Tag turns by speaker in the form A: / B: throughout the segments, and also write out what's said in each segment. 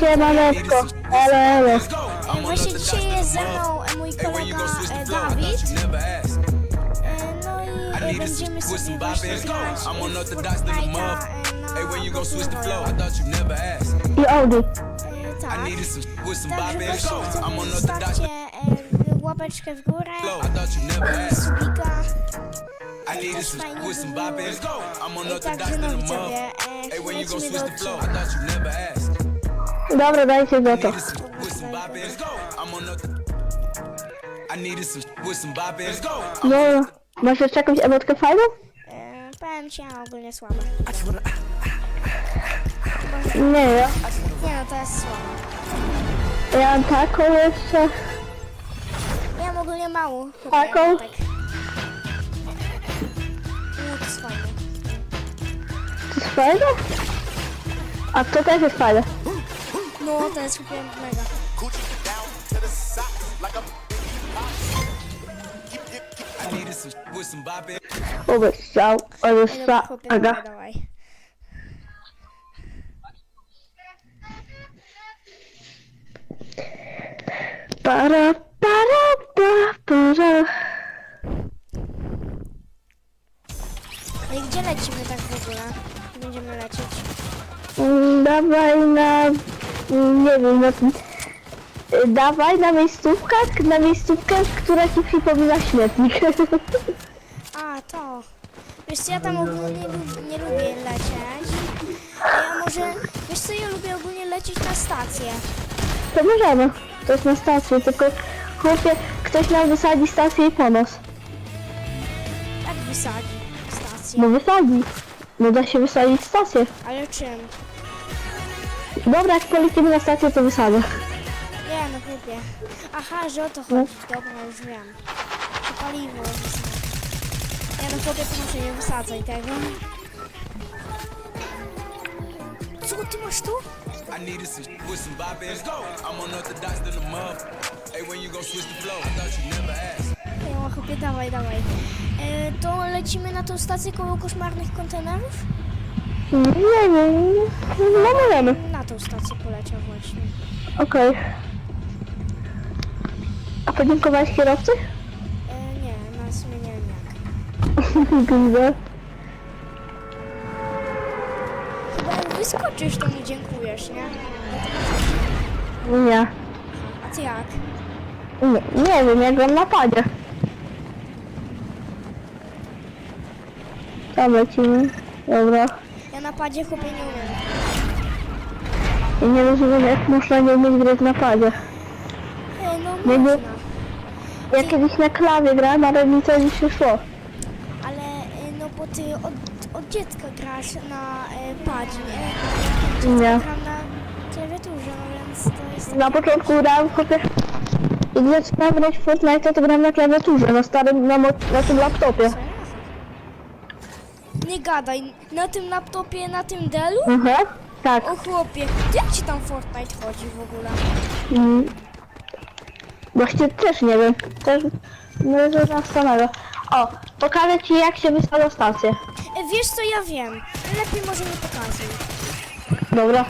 A: Siemaneczko, ale, ale.
B: E, Właśnie dzisiaj jest ze mną e, mój kolega e, Dawid. E, No i e, będziemy sobie właśnie grać e, w Fortnite'a e, na podwórzu.
A: I Audi.
B: E, Tak. Także właśnie chcę zostawcie e, łapeczkę w górę, e, subika. I też fajnie by było. I także no widzowie, e, lecimy do odcinka.
A: Dobra, dajcie za to.
C: I needed some with some bop in. Let's go.
A: No, masz jeszcze jakąś emotkę fajną?
B: E, Powiem ci, a ogólnie słabe.
A: Nie, ja,
B: Nie no, to jest słabe.
A: ja mam taką jeszcze.
B: Ja mam ogólnie mało.
A: Taką?
B: Tak. No to jest fajne.
A: To jest fajne? A to też jest fajne.
B: No to jest mega.
A: Strzał.
B: chłopie, dawaj,
A: Aga. Para, para, pa, para.
B: No i gdzie lecimy tak w ogóle? Będziemy lecieć.
A: Mm, Dawaj na... Nie wiem, y, Dawaj na miejscówkę, na miejscówkę, która ci przypomina śmietnik.
B: A, to. Wiesz co, ja tam ogólnie nie, lub- nie lubię lecieć. A ja może... Wiesz co, ja lubię ogólnie lecieć na stację.
A: To możemy. To jest na stacji, tylko chłopie, ktoś nam wysadzi stację i po nas.
B: Jak wysadzi stację?
A: No wysadzi. No da się wysadzić stację.
B: Ale czym?
A: Dobra, jak polecimy na stację, to wysadzę.
B: Nie, no chłopie. Aha, że o to chodzi. Dobra, już wiem. To paliwo. Nie no chłopie, proszę nie wysadzaj tego. Co ty masz tu?
C: I needed some with some bop. Let's go. I'm unorthodox than a muff. Hey, when you gon' switch the flow? I thought you never asked.
B: Nie ma chłopie, dawaj, dawaj. E, to lecimy na tą stację koło koszmarnych kontenerów?
A: Nie wiem, no możemy.
B: Na tą stację poleciał właśnie.
A: Okej. A podziękowałeś kierowcy?
B: E, nie, na sumie nie wiem jak.
A: Gwizdek.
B: Chyba jak wyskoczysz, to mi dziękujesz, nie?
A: Nie.
B: A ty jak?
A: Nie, nie wiem, jak on napadzie. Tam lecimy. Dobra.
B: Ja na padzie chłopie nie umiem.
A: Ja nie rozumiem, jak można nie umieć grać w napadzie.
B: E, no
A: Nie,
B: można.
A: Ja kiedyś na klawie grałem, ale mi to nie się szło.
B: Ale e, no bo ty od, od dziecka grasz na e, padzie, nie?
A: Nie.
B: Gram na klawiaturze, no więc to jest...
A: Na początku grałem chociaż... Jak zaczynałem grać w Fortnite, to grałem na klawiaturze, na starym, na, na tym laptopie.
B: Nie gadaj, na tym laptopie, na tym Dellu?
A: Mhm. Tak.
B: O chłopie, jak ci tam Fortnite chodzi w ogóle?
A: Mm. Właśnie też nie wiem. Też nie na samego. O, pokażę ci jak się wysadza stację.
B: E, wiesz co, ja wiem. Lepiej może nie pokazuj.
A: Dobra.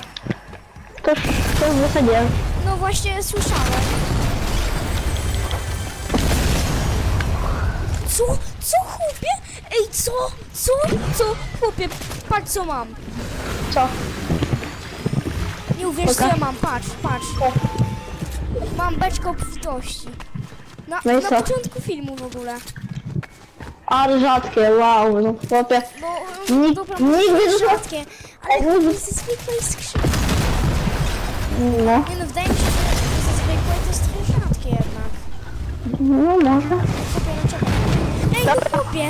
A: To to już wysadziłem.
B: No właśnie słyszałem. Co? Co chłopie? Ej, co? Co? Co? Chłopie, patrz co mam.
A: Co?
B: Nie uwierz co ja mam, patrz, patrz. Mam beczkę obfitości. Na,
A: No i
B: na
A: co?
B: początku filmu w ogóle.
A: Ale rzadkie, wow, no chłopie.
B: No,
A: Nikt-
B: dobra,
A: nigdy
B: to jest
A: dużo-
B: rzadkie. Ale
A: Ej,
B: to ze zwykłej skrzynki.
A: No,
B: Nie no, wydaje mi się, że ze zwykłej to jest trochę rzadkie jednak.
A: no może.
B: Chłopie, no czekaj. Ej, no chłopie.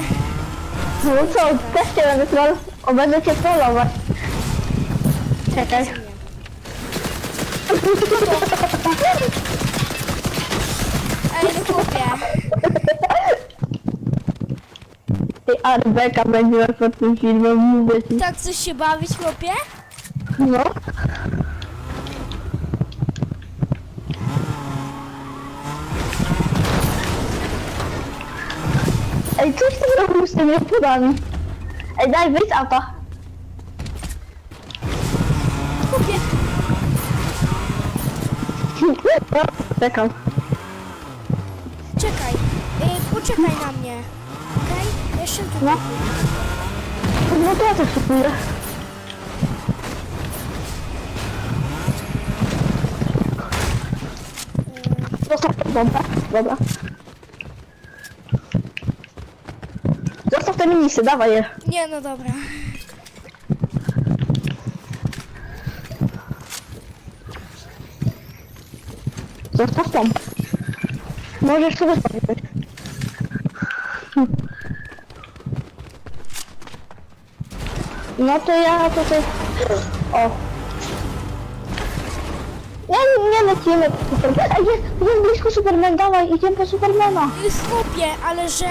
A: No co, też cię będę troll... O, będę cię trollować. Czekaj.
B: Ej, no chłopie.
A: Ej, ale beka będzie pod tym filmem, mówię ci.
B: Tak chcesz się bawić, chłopie?
A: No. Ej, coś ty robił z tymi oponami? Ej, daj wyjść z auta. No, czekam.
B: Czekaj, y, poczekaj na mnie. Okej? Jeszcze tu.
A: No. No to ja też kupuję. Zostaw tę bombę. Dobra. Zostaw te minisy, dawaj je.
B: Nie, no dobra.
A: Zostaw bombę. Możesz sobie zrobić. No to ja tutaj... O. Nie, nie lecimy po Superman. Ej, Jest, jest blisko Superman, dawaj, idziemy po Supermana.
B: Chłopie, ale że...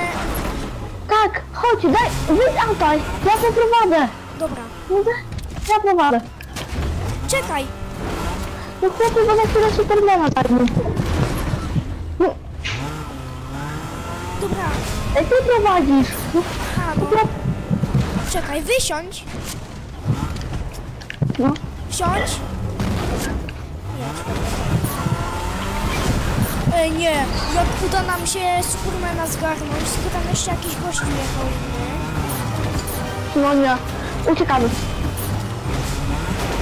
A: Tak, chodź, daj, wyjdź autaj, ja poprowadzę.
B: Dobra.
A: Mówię, Ja prowadzę.
B: Czekaj,
A: No chłopie, bo na chwilę Supermana dajmy. No,
B: dobra.
A: ej, ty prowadzisz. No,
B: Aha, no.
A: no,
B: Czekaj, wysiądź.
A: no.
B: Wsiądź. Jedź. Ej, nie. Jak uda nam się Supermana zgarnąć, tylko tam jeszcze jakiś gość jechał, nie?
A: No nie. Uciekamy.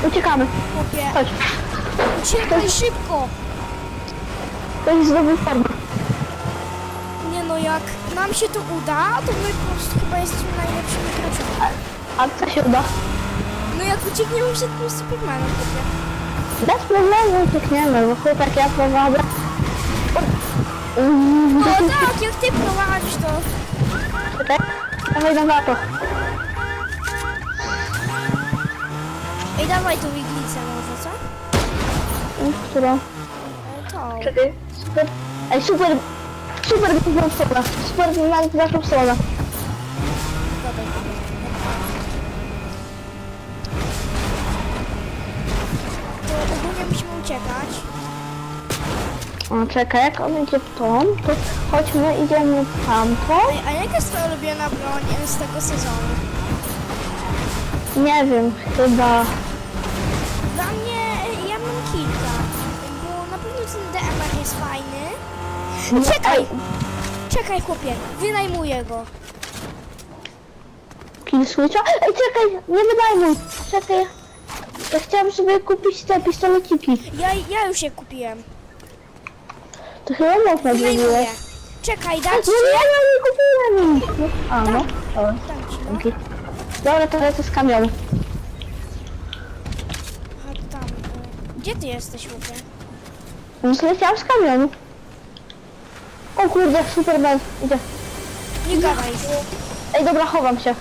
A: Uciekamy.
B: Chłopie,
A: Chodź.
B: uciekaj szybko.
A: To jest znowu forma.
B: Nie no, jak nam się to uda, to my po prostu chyba jesteśmy najlepszymi graczami.
A: A co się uda?
B: No jak uciekniemy przed tym Supermanem, chłopie.
A: Bez problemu uciekniemy, bo chłopak ja prowadzę.
B: No tak, jak ty prowadzisz to...
A: Czekaj, dawaj na lato.
B: Ej, dawaj tą iglicę może, co?
A: Którą?
B: E, To.
A: Czekaj, super. Ej, super. Super drugą stronę. Super w naszą stronę.
B: Dobra. To ogólnie musimy uciekać.
A: O, czekaj, jak on idzie w tą, to chodźmy, idziemy w tamtą.
B: Ej, a jaka jest twoja ulubiona broń e, z tego sezonu?
A: Nie wiem, chyba...
B: Dla mnie, e, ja mam kilka. Bo na pewno ten DMR jest fajny. Czekaj!
A: Ej,
B: Czekaj chłopie, wynajmuję go.
A: Kill switcha? Ej, czekaj, nie wydaj mu. Czekaj. Ja chciałam sobie kupić te pistoleciki.
B: Ja, ja już je kupiłem.
A: To chyba można
B: Wynajmuję.
A: było.
B: Czekaj,
A: No
B: dać ci?
A: nie, ja nie kupiłem ich. No, A, no. Dobra,
B: Dam ci, no.
A: dzięki. Dobra, to lecę z kamionu.
B: A tam. Gdzie ty jesteś chłopie?
A: No, zleciałam z kamionu. O kurde, Superman, idzie.
B: Nie gadaj.
A: Ej, dobra, chowam się.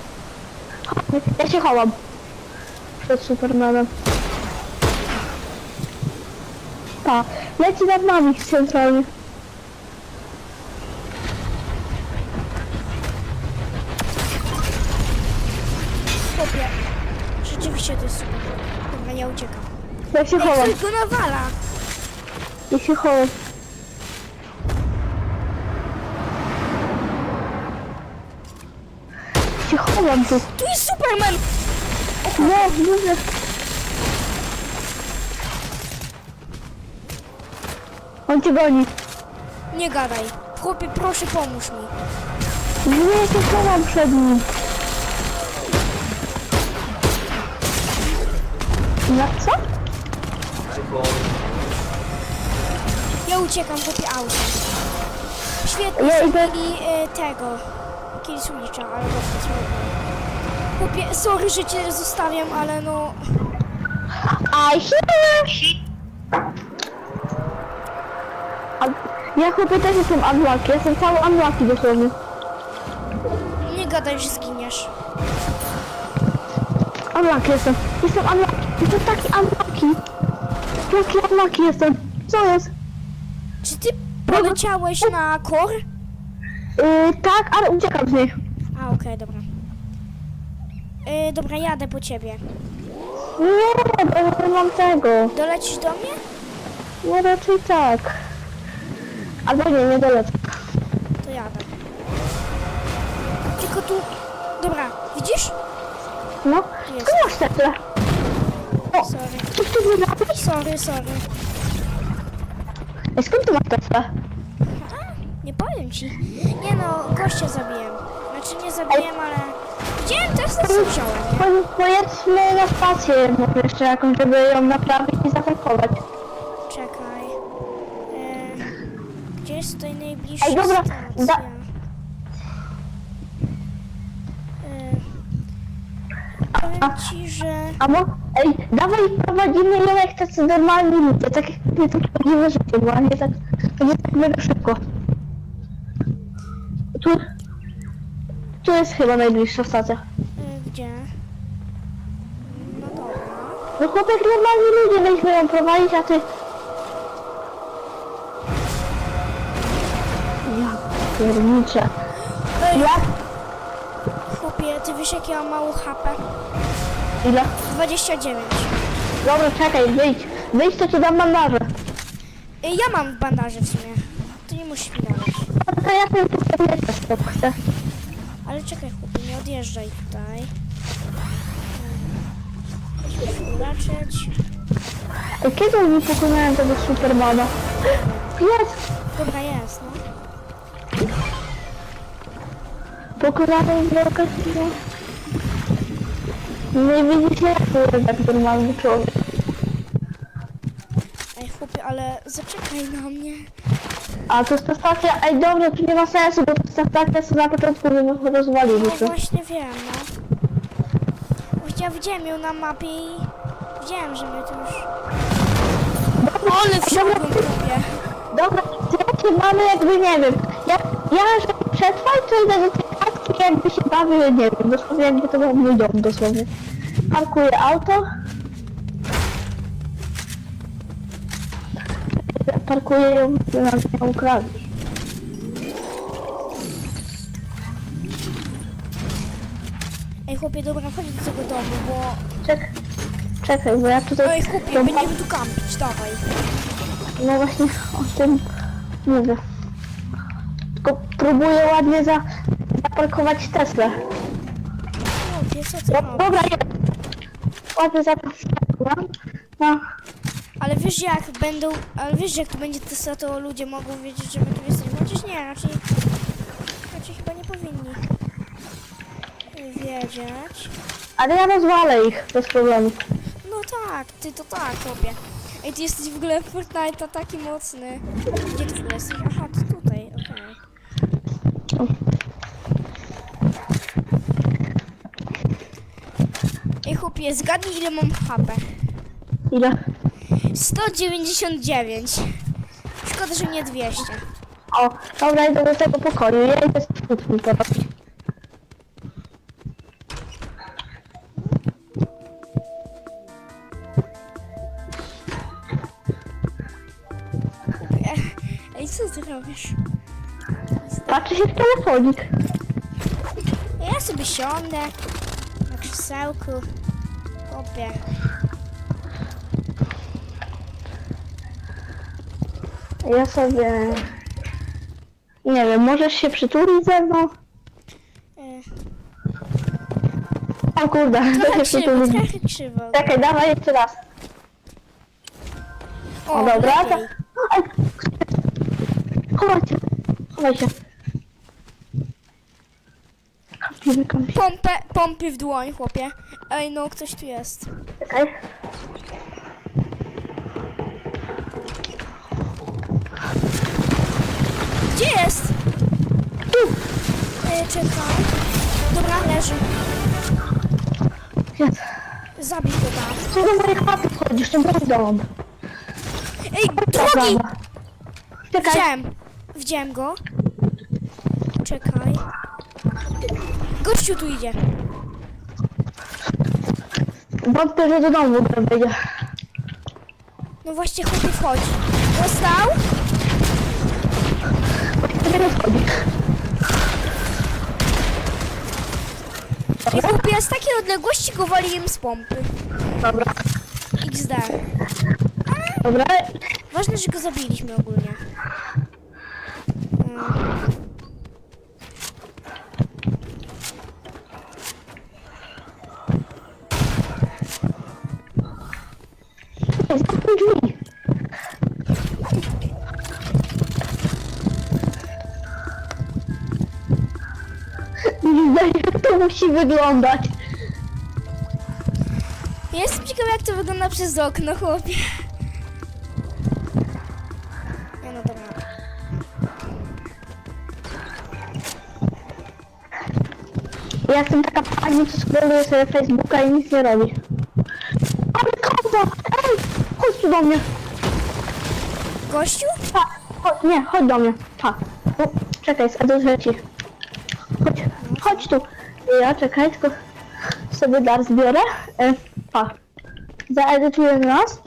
A: Ja się chowam. Przed Supermanem. Pa, leci nad nami centralnie.
B: Chłopie. Rzeczywiście to jest super. Dobra, ja uciekam.
A: Ja się
B: Ej,
A: chowam,
B: go nawala.
A: ja się chowam. Ja się chowam tu.
B: Tu jest Superman!
A: No, mówię. On cię goni.
B: Nie gadaj. Chłopie, proszę pomóż mi.
A: Nie, ja się chowam przed nim. Na co?
B: Ja uciekam, chłopie, autem. Świetnie
A: Ja
B: ja
A: idę-
B: e, tego. Kill Switcha, ale dobra, trudno. Chłopie, sorry, że cię zostawiam, ale no...
A: I hear. A ja chłopie też jestem unlucky, jestem cały unlucky dosłownie.
B: Nie gadaj, że zginiesz.
A: Unlucky jestem. Jestem unlucky. Jestem taki unlucky. Jaki unlucky jestem. Co jest?
B: Czy ty poleciałeś na kor?
A: Yy, tak, ale uciekam z nich.
B: A, okej, dobra. E, dobra, jadę po ciebie.
A: Nie, bo ja nie mam tego.
B: Dolecisz do mnie?
A: No raczej tak. Albo nie, nie dolecę.
B: To jadę. Tylko tu... Dobra, widzisz?
A: No,
B: Jest.
A: tu masz tyle. O,
B: Sorry.
A: coś tu wyrabić?
B: Sorry, sorry.
A: Ej, skąd ty masz Tesla?
B: Nie powiem ci. Nie no, gościa zabiłem. Znaczy nie zabiłem, ale... Widziałem też co wziąłem, nie?
A: Po- Pojedźmy na stację może jeszcze jakąś, żeby ją naprawić i zatankować.
B: Czekaj. Jest tutaj najbliższa
A: Ej, dobra,
B: stacja?
A: da-
B: E, powiem ci, że...
A: A mo... Ej, dawaj prowadzimy ją jak tacy normalni ludzie, tak jak my tu prowadzimy życie, bo a nie tak, to nie tak mega szybko. Tu... Tu jest chyba najbliższa stacja.
B: E, gdzie? No dobra.
A: No chłopak normalni ludzie, weźmy ją prowadzić, a ty... Ja pierniczę.
B: Ej,
A: Jak?
B: chłopie, ty wiesz jak ja mam mało HP?
A: Ile?
B: 29.
A: Dobra, czekaj, wyjdź. Wyjdź, to ci dam bandaże.
B: E, ja mam bandaże w sumie. Ty nie musisz mi dawać.
A: No To ja sobie nie też chcę.
B: Ale czekaj chłopie, nie odjeżdżaj tutaj. Musimy uraczyć.
A: Ej, Kiedy mi pokonałem tego Supermana? Jest!
B: Dobra, jest, no.
A: Pokonałem wielkę siłę. Nie widzisz jak to jest jak normalny człowiek.
B: Ej chłopie, ale zaczekaj na mnie.
A: A to jest ta stacja, ej dobra, tu nie ma sensu, bo to jest ta stacja, co na początku wy-
B: No
A: rozwaliliśmy.
B: właśnie wiem, no. Właśnie Ja widziałem ją na mapie i widziałem, że my tu już... Ale wsiadłem chłopie.
A: Dobra, słuchajcie, mamy jakby, nie wiem, ja, ja żeby przetrwać, to idę do jakby się bawił, nie wiem, dosłownie jakby to był mój dom, dosłownie. Parkuję auto. Parkuję ją, ją ukradł.
B: Ej chłopie, dobra, chodź do tego domu, bo...
A: Czek, czekaj, bo ja tutaj...
B: Ej chłopie,
A: tą-
B: będziemy tu kampić, dawaj.
A: No właśnie o tym mówię. Tylko próbuję ładnie za, zaparkować Teslę.
B: Chłopie, co ty robisz?
A: dobra, jest. Ładnie zaparkowałam. No,
B: Ale wiesz jak będą... Ale wiesz jak to będzie Tesla, to ludzie mogą wiedzieć, że my tu jesteśmy. Chociaż nie, raczej... Raczej chyba nie powinni wiedzieć.
A: ale ja rozwalę ich bez problemu.
B: No tak, ty to tak, chłopie. Ej, ty jesteś w ogóle w Fortnite'a taki mocny. Gdzie ty jesteś? Aha, ty tutaj, okej. Chłopie, zgadnij ile mam HP.
A: Ile?
B: 199. Szkoda, że nie 200.
A: O, dobra, idę do tego pokoju. Ja idę z kłótni.
B: Ej, co ty robisz?
A: Patrzy się w telefonik.
B: Ja sobie siądę na krzesełku.
A: Ja sobie... Nie wiem, możesz się przytulić ze mną?
B: E,
A: O kurde,
B: trochę
A: to się
B: krzywo,
A: przytulić.
B: trochę krzywo.
A: Czekaj, dawaj jeszcze raz. O, dobra,
B: lepiej.
A: Ej, Chowaj się, chowaj się. Kampimy, kampimy.
B: Pompę, pompy w dłoń, chłopie. Ej, no, ktoś tu jest.
A: Czekaj.
B: Gdzie jest?
A: Tu!
B: E, czekaj. Dobra, leży.
A: Jest.
B: Zabij go tam.
A: Co do mojej chaty wchodzisz, tym dom.
B: Ej, drugi!
A: Czekaj.
B: Widziałem. Widziałem go. Czekaj. Gościu tu idzie.
A: Wątpię, że do domu wejdzie.
B: No właśnie, chłopie wchodzi. Dostał?
A: Wchodzi.
B: I chłopie, z takiej odległości go waliłem z pompy.
A: Dobra,
B: XD.
A: dobra.
B: Ważne, że go zabiliśmy ogólnie.
A: Musi wyglądać?
B: Ja jestem ciekawa, jak to wygląda przez okno, chłopie. Nie no dobra.
A: Ja jestem taka pani, co scrolluje sobie Facebooka i nic nie robi. Ale koza! Ej! Chodź tu do mnie!
B: Gościu?
A: Pa, chodź, nie, chodź do mnie. O, czekaj, zgaduję ci. Ja czekaj, tylko sobie dar zbiorę. E, pa. Zaedytuję nas.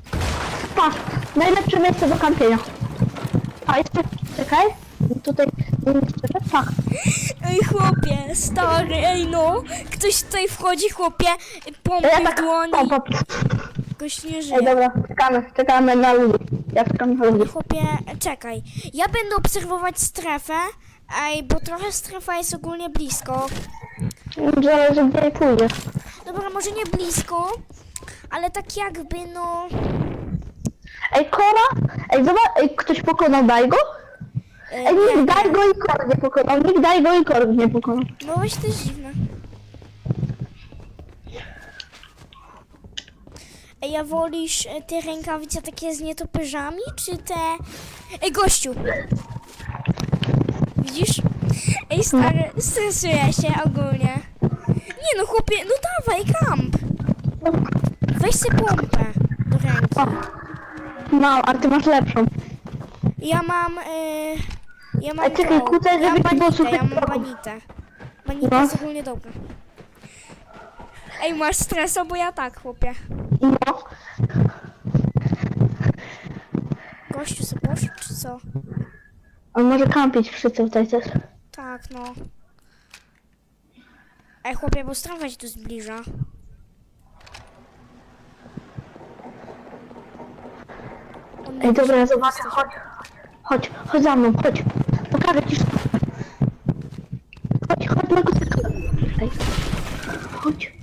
A: Pa, najlepsze miejsce do kampienia. Pa, jeszcze, czekaj. Tutaj, jeszcze, pa.
B: Ej, chłopie, stary, ej no. Ktoś tutaj wchodzi, chłopie, pompy
A: Ja
B: w
A: tak,
B: dłoni. Gość nie
A: Ej,
B: żyje.
A: dobra, czekamy, czekamy na ludzi. Ja czekam na ludzi.
B: Chłopie, czekaj. Ja będę obserwować strefę, ej, bo trochę strefa jest ogólnie blisko.
A: Zależy gdzie pójdzie.
B: Dobra, może nie blisko, ale tak jakby, no...
A: Ej, Kora? Ej, zobacz, ej, ktoś pokonał Daigo?
B: e,
A: Ej,
B: nie,
A: nikt Daigo i Kor nie pokonał, nikt Daigo i Kor nie pokonał.
B: No właśnie to jest dziwne. Ej, a wolisz e, te rękawice takie z nietoperzami, czy te... Ej, gościu! Widzisz? Ej, stary, stresuję się ogólnie. Nie no, chłopie, no dawaj, kamp! Weź sobie pompę do ręki.
A: No, a ty masz lepszą.
B: Ja mam... E, ja mam...
A: Ej, czekaj,
B: tą-
A: kłócę,
B: ja
A: żeby
B: mam
A: było
B: banitę,
A: słychać
B: ja mam
A: kroków.
B: banitę. Banita
A: No.
B: jest ogólnie dobra. Ej, masz stresa, bo ja tak, chłopie.
A: No.
B: Gościu sobie poszedł, czy co?
A: On może kampić wszyscy tutaj też.
B: Tak, no. Ej, chłopie, bo strefa się tu zbliża. On
A: Ej, dobra, zobaczę, chodź. Chodź, chodź za mną, chodź. Pokażę ci sztukę. Chodź, chodź na górę. Ej. Chodź.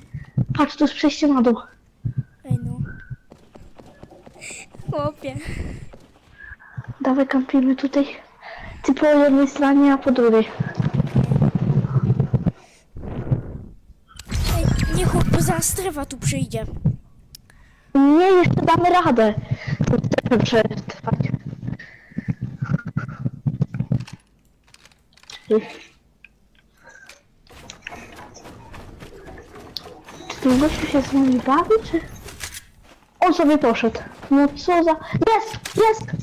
A: Patrz, tu jest przejście na dół.
B: Ej, no. Chłopie.
A: Dawaj, kampimy tutaj. Ty po jednej stronie, a po drugiej.
B: Ej, nie chłop, zaraz strefa tu przyjdzie.
A: Nie, jeszcze damy radę. Chcemy przetrwać. Czyli- Czy ten gościu się z nami bawi, czy... On sobie poszedł. No co za... Jest! Jest?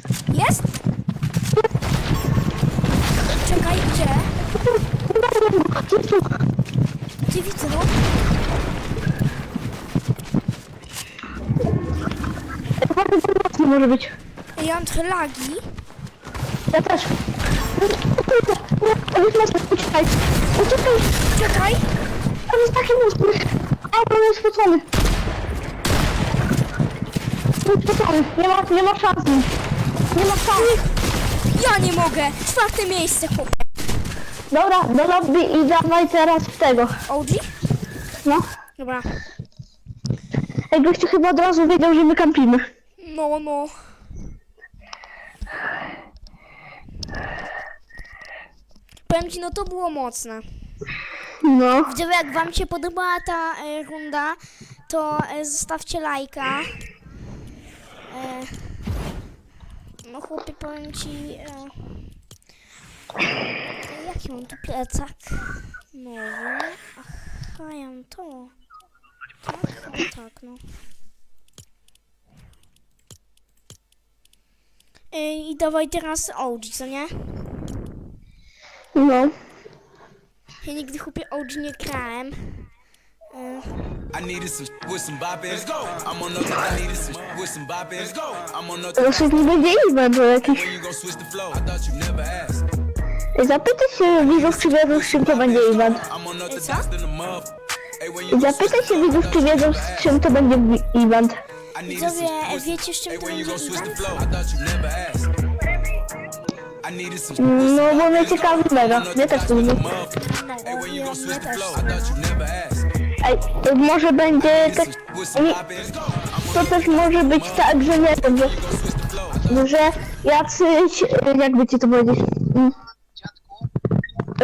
A: Tu, tu.
B: Gdzie widzę?
A: Bardzo mocno może być.
B: Ej, ja mam trochę lagi.
A: Ja też. Uciekaj. Uciekaj!
B: Czekaj.
A: On jest taki mocny. A, on jest spocony. Jest spocony. Nie ma, nie ma szans. Nie ma szans.
B: Ja nie mogę. Czwarte miejsce, chłop.
A: Dobra, do lobby i dawaj teraz w tego.
B: OG?
A: No.
B: Dobra.
A: Ej, gościu chyba od razu wiedział, że my kampimy.
B: No, no. Powiem ci, no to było mocne.
A: No.
B: Widzowie, jak wam się podobała ta e, runda, to e, zostawcie lajka. E, no chłopie, powiem ci... E, jaki mam tu plecak? Nowy. Aha, ja mam to. Tak, no, tak, no. E, I dawaj teraz OG, co nie?
A: No.
B: Ja nigdy chłopie OG nie grałem. E,
C: I needed some with some bop. Let's go. I'm on nothing. I needed some with some bop. Let's go. I'm on nothing.
A: Już nie będzie event jakiś.
C: When you gon' switch the flow? I thought you never asked.
A: Zapytaj się widzów, czy wiedzą, z czym to będzie event.
B: Co?
A: Zapytaj się widzów, czy wiedzą, z czym to będzie event.
B: Widzowie, wiecie, z czym
C: Hey,
B: to będzie event?
A: No, bo mnie ciekawi mega. Mnie też to lubię.
C: Hey, when you gon'
B: ja
C: switch the
B: też.
C: flow? I thought you never asked.
A: Ej, może będzie tak... Nie, to też może być tak, że nie wiem, że, że jacyś... Jakby ci to powiedzieć...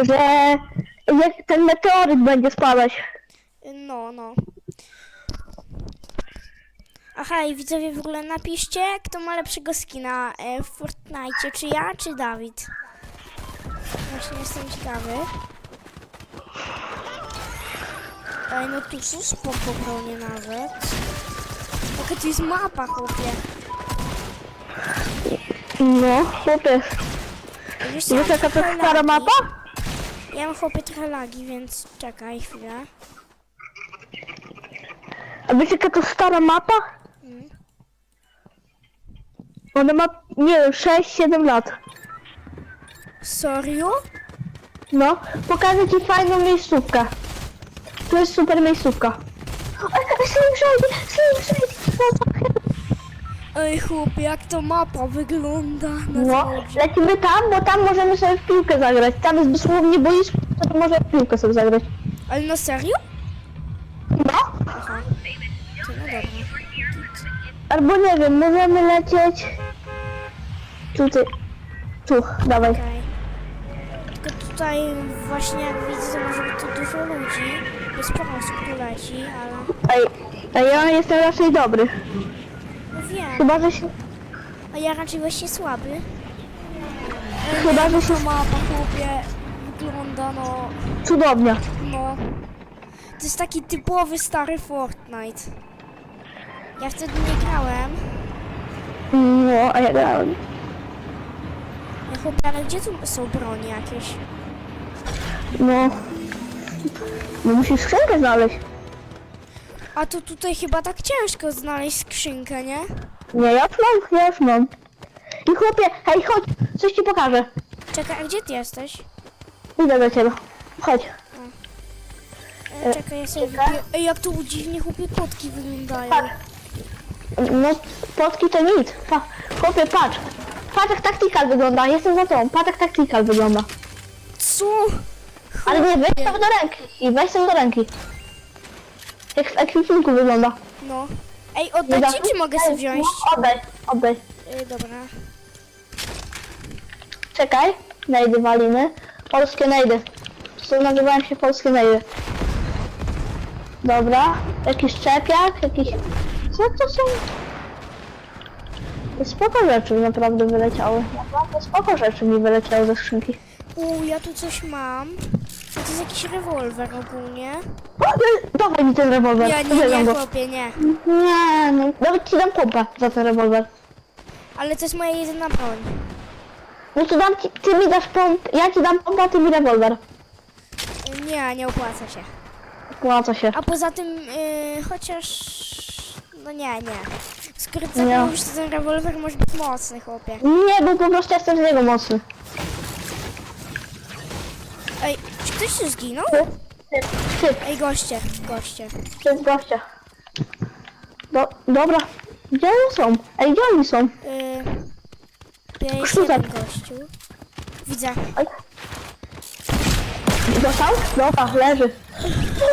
A: Że Jak ten meteoryt będzie spadać.
B: No, no. Aha, i widzowie w ogóle napiszcie, kto ma lepszego skina e, w Fortnite, czy ja, czy Dawid. Właśnie jestem ciekawy. Ej, no tu są spoko bronie nawet. Jaka to jest mapa, chłopie.
A: No, chłopie.
B: Wiesz,
A: Wiesz
B: ja
A: jaka to stara mapa?
B: Ja mam chłopie trochę lagi, więc czekaj chwilę.
A: A wiesz jaka to stara mapa?
B: Mm.
A: Ona ma, nie wiem, 6-7 lat.
B: Serio?
A: No, pokażę ci fajną miejscówkę. To jest super miejscówka. Ej, Slim Shady, Slim Shady.
B: Ej chłopie, jak to mapa wygląda na
A: No, lecimy tam, bo tam możemy sobie w piłkę zagrać. Tam jest dosłownie boisko, to możemy w piłkę sobie zagrać.
B: Ale na serio?
A: No,
B: Aha. To no dobra.
A: albo nie wiem, możemy lecieć... Tutaj. Tu, dawaj.
B: Okej. Tylko tutaj właśnie jak widzę, to może być tu dużo ludzi. Jest sporo osób tu leci, ale...
A: Ej, ej, ja jestem raczej dobry.
B: Wiem,
A: Chyba, że się...
B: a ja raczej właśnie słaby.
A: Chyba, że się...
B: Mapa chłopie wygląda no...
A: Cudownie.
B: No... To jest taki typowy stary Fortnite. Ja wtedy nie grałem.
A: No, a ja grałem.
B: Ja chłopie, ale gdzie tu są bronie jakieś?
A: No. No musisz skrzynkę znaleźć.
B: A to tutaj chyba tak ciężko znaleźć skrzynkę, nie?
A: Nie, ja już mam, ja już mam. I chłopie, hej, chodź, coś ci pokażę.
B: Czekaj, a gdzie ty jesteś?
A: Idę do ciebie. Chodź.
B: E, czekaj, ja sobie. Ej, jak tu dziwnie chłopie kotki wyglądają.
A: Patrz. No, potki to nic. Pa, chłopie, patrz. Patrz jak taktikal wygląda, jestem za tobą. Patrz jak taktikal wygląda.
B: Co?
A: Ale nie, weź to do ręki. I weź to do ręki. Jak w ekwipunku wygląda.
B: No. Ej, oddać ci, czy mogę sobie wziąć?
A: Oddaj, oddaj.
B: E, dobra.
A: Czekaj, najdy walimy. Polskie najdy. Co nazywają się polskie najdy. Dobra, jakiś czepiak, jakiś... Co to są? Spoko rzeczy naprawdę wyleciały. Naprawdę spoko rzeczy mi wyleciały ze skrzynki.
B: U, ja tu coś mam. To jest jakiś rewolwer ogólnie.
A: O, e, dawaj mi ten rewolwer.
B: Ja nie, nie,
A: go.
B: chłopie, nie.
A: Nie, no. Nawet ci dam pompę za ten rewolwer.
B: Ale to jest moja jedyna broń.
A: No to dam ci, ty mi dasz pompę, ja ci dam pompę, a ty mi rewolwer.
B: Nie, nie opłaca się.
A: Płaca się.
B: A poza tym, e, chociaż... No nie, nie. Skoro ty
A: Nie.
B: mówisz, to ten rewolwer może być mocny, chłopie.
A: Nie, bo po prostu jestem z niego mocny.
B: Ej, czy ktoś tu zginął?
A: Ty,
B: Ej, goście, goście.
A: To jest gościa. Do, dobra. Gdzie oni są? Ej, gdzie oni są?
B: Yy, ja jest
A: Krzyżak.
B: jeden gościu. Widzę.
A: Dostał? Dobra, leży.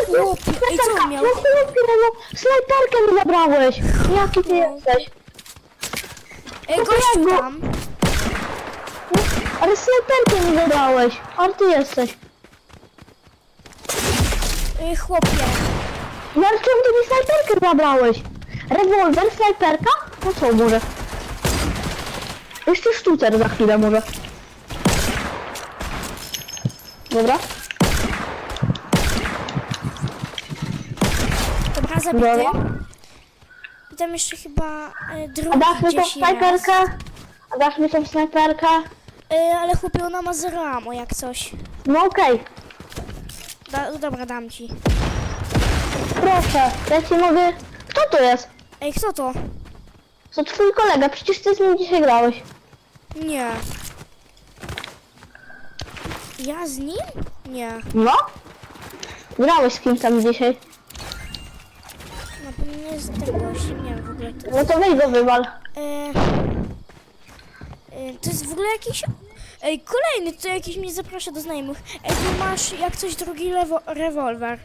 B: Chłopie, ej, co on miał?
A: No chłopie, no snajperkę mi zabrałeś. Jaki ty jesteś?
B: Ej, gościu tam.
A: Ale snajperkę mi zabrałeś. Ale ty jesteś.
B: Ej, chłopie.
A: No ale czemu ty mi snajperkę zabrałeś? Rewolwer, snajperka? No co może? Jeszcze sztucer za chwilę może. Dobra.
B: Dobra, zabity.
A: Dobra.
B: I tam jeszcze chyba e,
A: A
B: drugi
A: dasz mi tą
B: gdzieś jest.
A: snajperkę? A dasz mi tą snajperkę?
B: E, ale chłopie, ona ma zero ammo, jak coś.
A: No okej.
B: Da, no dobra, dam ci.
A: Proszę, ja ci mogę... Kto to jest?
B: Ej, kto to?
A: To twój kolega, przecież ty z nim dzisiaj grałeś.
B: Nie. Ja z nim? Nie.
A: No? Grałeś z kim tam dzisiaj?
B: Na pewno nie z tym gościem, nie wiem w ogóle to.
A: No to weź go wywal.
B: E, e, to jest w ogóle jakiś... Ej, kolejny, to jakiś mnie zaprasza do znajomych. Ej, tu masz jak coś drugi lewo, rewolwer.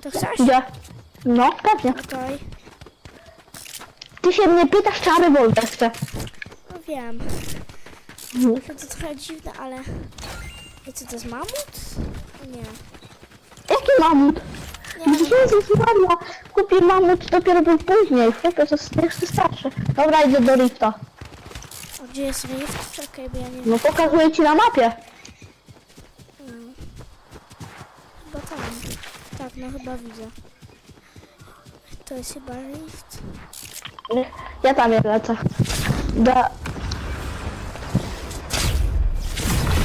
B: To chcesz?
A: Gdzie? No, pewnie. Ty się mnie pytasz, czy ja rewolwer chcę.
B: No wiem.
A: Mhm.
B: To, trochę dziwne, ale... Ej, co to jest mamut? Nie.
A: Jaki mamut?
B: Nie,
A: Jezus Maria, kupię mamut dopiero był później. Chłopie, to jest jeszcze starsze. Dobra, idę do lifta.
B: Gdzie jest rift? Czekaj, bo ja nie
A: No pokazuję ci na mapie.
B: Chyba tam. Tak, no chyba widzę. To jest chyba rift.
A: Ja tam je lecę. Da...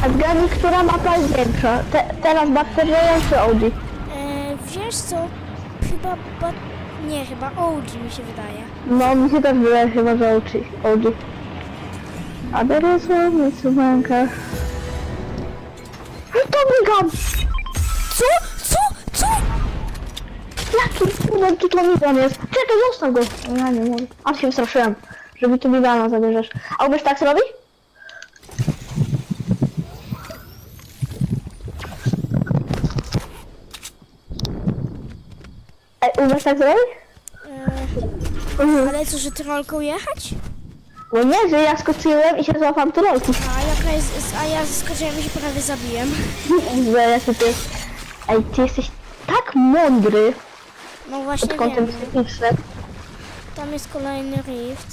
A: A zgadnij, która mapa jest większa? Te, teraz Batteria czy Audi?
B: E, wiesz co? Chyba... Ba... Nie, chyba OG mi się wydaje.
A: No, mi się też wydaje chyba, że Audi. Audi. A teraz mamy suwankę. To biegam!
B: Co? Co? Co?
A: Jaki cudem tu Tomigam jest? Czekaj, zostaw go! Ja nie mogę. Aż się wystraszyłem, żeby tu Bigana zabierzesz. A umiesz tak zrobić? Ej, umiesz tak zrobić?
B: E,
A: Mhm.
B: ale co, że trolką jechać?
A: No nie, że ja skoczyłem i się złapam trolki.
B: A jaka jest... A ja skoczyłem i się prawie zabiłem.
A: Że jaki ty... Ej, ty jesteś tak mądry
B: No właśnie
A: pod kątem
B: wiem. Tam jest kolejny rift.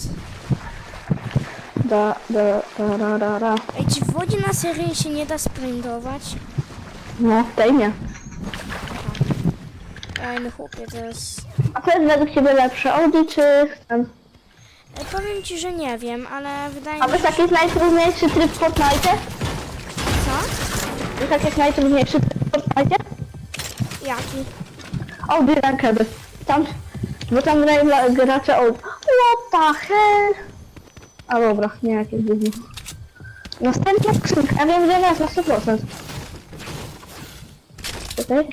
A: Da, da, da, da, da, da.
B: Ej, czy w wodzie na serii się nie da sprintować?
A: No, tej nie.
B: Ej, no chłopie, to jest...
A: A co jest według ciebie lepsze, Audi czy ten?
B: E, powiem ci, że nie wiem, ale wydaje
A: A
B: mi
A: wiesz
B: się...
A: jaki jest najtrudniejszy tryb w Fortnite?
B: Co?
A: Wiesz jaki jest najtrudniejszy tryb w Fortnite?
B: Jaki?
A: Audi Rankedy. Tam, bo tam grają dla- gracze Audi. What the hell? A dobra, nie jakieś gówno. Następna skrzynka, ja wiem, że jest na 100%. Czekaj.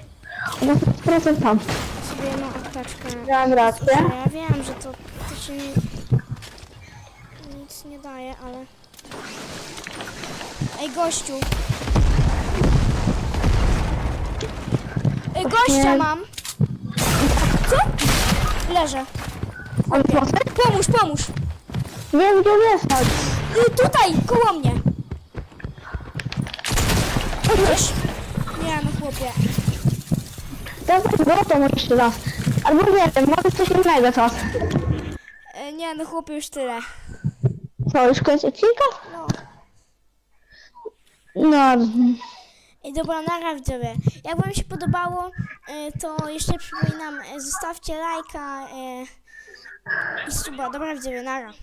A: Jest 100% tam.
B: Sobie no apteczkę.
A: Miałam rację.
B: Ja wiem, że to, to się nie, nic nie daje, ale... Ej, gościu! Ej, gościa mam! Co? Leżę.
A: On?
B: Pomóż, pomóż!
A: Nie wiem, gdzie jest. chodź.
B: Y, tutaj, koło mnie! Wiesz? Nie, no chłopie.
A: Dawaj może jeszcze raz. Albo nie wiem, może coś innego czas.
B: E, nie, no chłopie, już tyle.
A: Co, już koniec odcinka?
B: No.
A: No,
B: Ej, dobra, nara widzowie. Jak wam się podobało, e, to jeszcze przypominam, e, zostawcie lajka e, i suba. Dobra widzowie, nara.